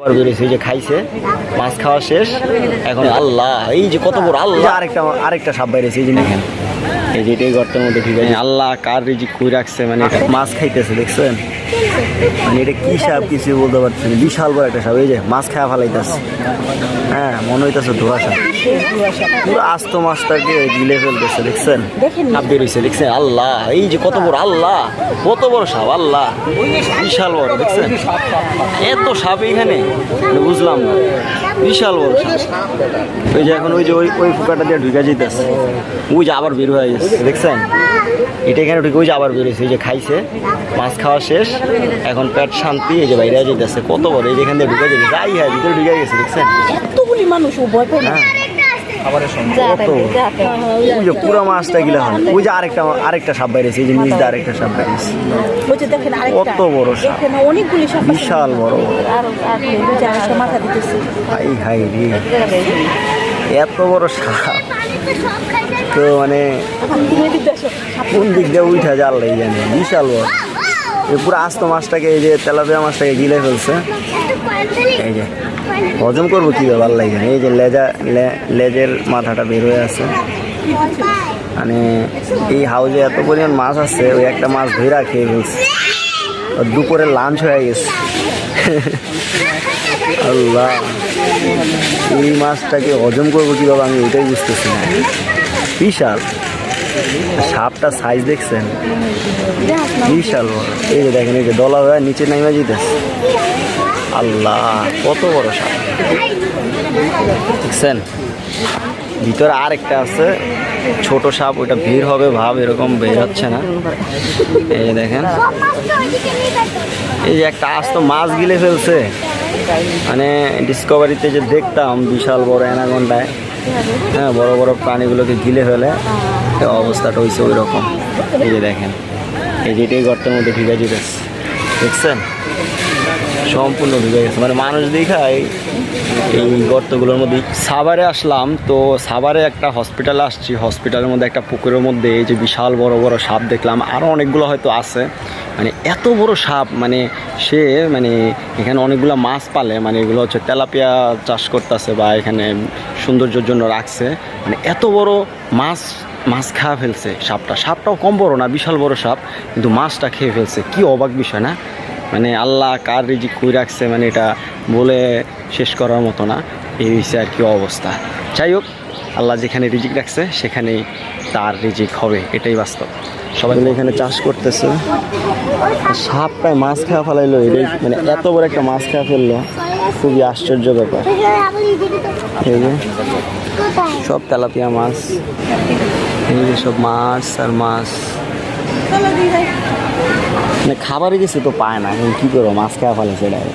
আবার বেরিয়েছে যে খাইছে, মাছ খাওয়া শেষ। এখন আল্লাহ, এই যে কত বড় আল্লাহ। আরেকটা আরেকটা সাপ বাইরেছে, এই যে এই যে এটাই গর্তের মধ্যে ঠিক আছে আল্লাহ কার রিজিক কই রাখছে? মানে মাছ খাইতেছে দেখছেন? মানে এটা কি সাপ কিছু বলতে পারছি না। বিশাল বড় একটা সাপ এই যে মাছ খাওয়া ফেলাইতেছে। হ্যাঁ মনে হইতেছে ধোয়া সাপ। পুরো আস্ত মাছটাকে গিলে ফেলতেছে দেখছেন? সাপ বেরিয়েছে দেখছেন? আল্লাহ এই যে কত বড় আল্লাহ কত বড় সাপ আল্লাহ। বিশাল বড় দেখছেন? এত সাপ এখানে? মানে বুঝলাম না। বিশাল বড় ওই যে এখন ওই যে ওই ওই ফুকাটা দিয়ে ঢুকে যেতেছে ওই যে আবার বের হয়ে গেছে দেখছেন? এটা এখানে ঢুকে ওই যে আবার বেরোছে এই যে খাইছে। মাছ খাওয়া শেষ। এখন পেট শান্তি এই যে বাইরে যেতেছে কত বড় এই যে এখান দিয়ে ঢুকে যেতেছে যাই হ্যাঁ ভিতরে ঢুকে গেছে দেখছেন? এতগুলি মানুষ ও ভয় পায় ওই যে পুরো মাছটা গিলা ওই যে আরেকটা আরেকটা সাপ বাইরেছে এই যে নিচ দিয়ে আরেকটা সাপ বাইরেছে কত বড় সাপ। বিশাল বড়। হাই হাই রে। এত বড় সাপ। তো মানে। কোন দিক দিয়ে উঠা জাল জানে। বিশাল বড়। পুরো আস্ত মাছটাকে, এই যে তেলাপিয়া মাছটাকে গিলে ফেলছে। এই যে, হজম করব কি ভালো লাগে এই যে লেজা লেজের মাথাটা বের হয়ে আছে। মানে এই হাউজে এত পরিমাণ মাছ আছে, ওই একটা মাছ ধরে খেয়ে ফেলছে। দুপুরে লাঞ্চ হয়ে গেছে। আল্লাহ। এই মাছটাকে হজম করব কীভাবে আমি ওইটাই বুঝতেছি না। বিশাল। সাপটা সাইজ দেখছেন? বিশাল বড়। এই যে দেখেন এই যে দলা হয়ে নিচে নামে যেতেছে আল্লাহ কত বড় সাপ। দেখছেন? ভিতরে আর একটা আছে। ছোট সাপ ওটা ভিড় হবে ভাব এরকম বের হচ্ছে না। এই যে দেখেন। এই যে একটা আস্ত মাছ গিলে ফেলছে। মানে ডিসকভারিতে যে দেখতাম বিশাল বড় অ্যানাগন্ডায় হ্যাঁ বড় বড় প্রাণীগুলোকে গিলে ফেলে। অবস্থাটা হয়েছে ওই রকম এই যে দেখেন, এই যে এটাই গর্তের মধ্যে ঢুকে যেতেছে দেখছেন? সম্পূর্ণ ঢুকে গেছে। মানে মানুষ দেখায়, এই গর্তগুলোর মধ্যে। সাভারে আসলাম, তো সাভারে একটা হসপিটালে আসছি। হসপিটালের মধ্যে একটা পুকুরের মধ্যে এই যে বিশাল বড় বড় সাপ দেখলাম। আরও অনেকগুলো হয়তো আছে। মানে এত বড় সাপ মানে সে মানে এখানে অনেকগুলো মাছ পালে। মানে এগুলো হচ্ছে তেলাপিয়া চাষ করতেছে বা এখানে সৌন্দর্যের জন্য রাখছে। মানে এত বড় মাছ মাছ খাওয়া ফেলছে সাপটা। সাপটাও কম বড় না, বিশাল বড় সাপ, কিন্তু মাছটা খেয়ে ফেলছে। কি অবাক বিষয় না? মানে আল্লাহ কার রিজিক কই রাখছে মানে এটা বলে শেষ করার মতো না। এই হচ্ছে আর কি অবস্থা। যাই হোক, আল্লাহ যেখানে রিজিক রাখছে, সেখানেই তার রিজিক হবে। এটাই বাস্তব। সবাই মিলে এখানে চাষ করতেছে। আর সাপ প্রায় মাছ খাওয়া ফেলাইলো মানে এত বড় একটা মাছ খাওয়া ফেলল। খুবই আশ্চর্য ব্যাপার। সব তেলাপিয়া মাছ সব মাছ আর মাছ। মানে খাবারই কিছু তো পায় না কি করব, মাছ খাওয়া ফেলে এটা